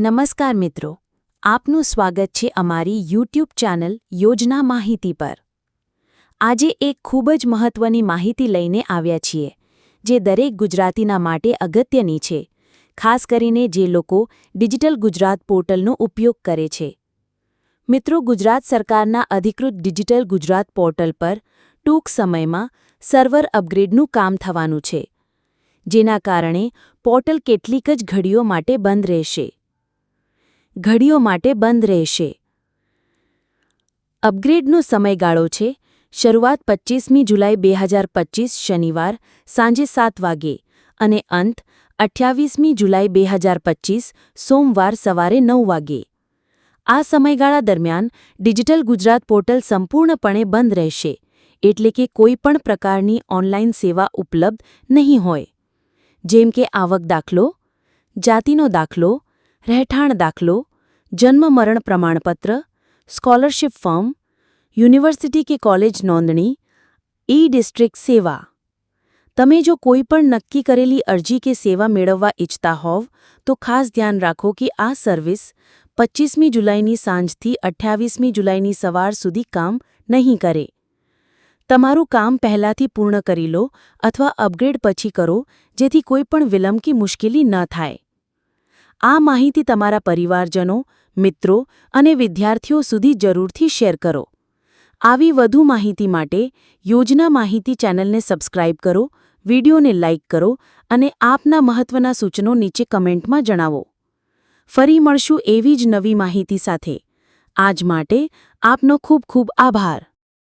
નમસ્કાર મિત્રો, આપનું સ્વાગત છે અમારી યુટ્યુબ ચેનલ યોજના માહિતી પર. આજે એક ખૂબ જ મહત્વની માહિતી લઈને આવ્યા છીએ, જે દરેક ગુજરાતીના માટે અગત્યની છે, ખાસ કરીને જે લોકો ડિજિટલ ગુજરાત પોર્ટલનો ઉપયોગ કરે છે. મિત્રો, ગુજરાત સરકારના અધિકૃત ડિજિટલ ગુજરાત પોર્ટલ પર ટૂંક સમયમાં સર્વર અપગ્રેડનું કામ થવાનું છે, જેના કારણે પોર્ટલ કેટલીક જ ઘડીઓ માટે બંધ રહેશે. ઘડીઓ માટે બંધ રહેશે. અપગ્રેડનો સમયગાળો છે. શરૂઆત પચ્ચીસમી જુલાઈ બે હજાર પચીસ શનિવાર સાંજે સાત વાગે અને અંત અઠ્યાવીસમી જુલાઈ બે હજાર પચીસ સોમવાર સવારે નવ વાગે. આ સમયગાળા દરમિયાન ડિજિટલ ગુજરાત પોર્ટલ સંપૂર્ણપણે બંધ રહેશે એટલે કે કોઈપણ પ્રકારની ઓનલાઈન સેવા ઉપલબ્ધ નહીં હોય. જેમ કે આવક દાખલો, જાતિનો દાખલો રહેઠાણ દાખલો જન્મ મરણ પ્રમાણપત્ર સ્કોલરશિપ ફોર્મ યુનિવર્સિટી કે કોલેજ નોંધણી ઈ ડિસ્ટ્રિક્ટ સેવા તમે જો કોઈ પણ નક્કી કરેલી અરજી કે સેવા મેળવવા ઈચ્છતા હોવ તો ખાસ ધ્યાન રાખો કે આ સર્વિસ પચ્ચીસમી જુલાઈની સાંજથી અઠ્યાવીસમી જુલાઈની સવાર સુધી કામ નહીં કરે તમારું કામ પહેલાથી પૂર્ણ કરી લો અથવા અપગ્રેડ પછી કરો જેથી કોઈ પણ વિલંબ કે મુશ્કેલી ન થાય આ માહિતી તમારા પરિવારજનો, મિત્રો અને વિદ્યાર્થીઓ સુધી જરૂરથી શેર કરો. આવી વધુ માહિતી માટે યોજના માહિતી ચેનલને સબસ્ક્રાઇબ કરો, વિડીયોને લાઇક કરો અને આપના મહત્વના સૂચનો નીચે કમેન્ટમાં જણાવો. ફરી મળશું એવી જ નવી માહિતી સાથે. આજ માટે આપનો ખૂબ ખૂબ આભાર.